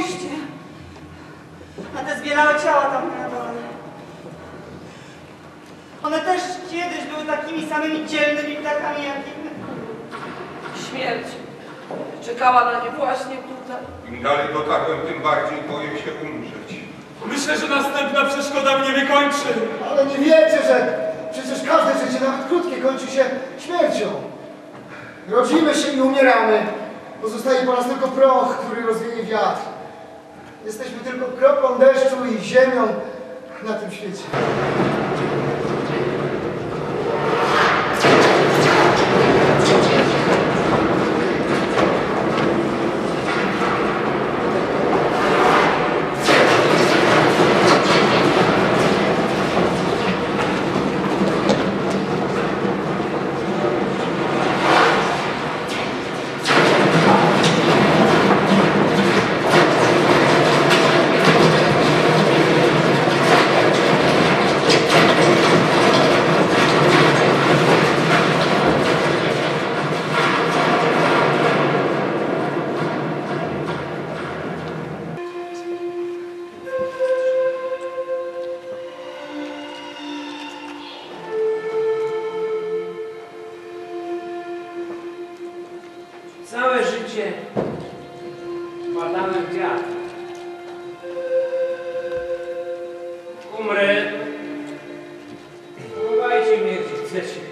Spójrzcie na te zbielałe ciała tam na dole. One też kiedyś były takimi samymi dzielnymi ptakami jak inne. Śmierć czekała na nie właśnie tutaj. Im dalej dotarłem, tym bardziej boję się umrzeć. Myślę, że następna przeszkoda mnie wykończy. Ale nie wiecie, że przecież każde życie, nawet krótkie, kończy się śmiercią. Rodzimy się i umieramy. Pozostaje po nas tylko proch, który rozwieje wiatr. Jesteśmy tylko kroplą deszczu i ziemią na tym świecie. Całe życie badałem wiatr. Umrę. Chowajcie mnie, gdzie chcecie.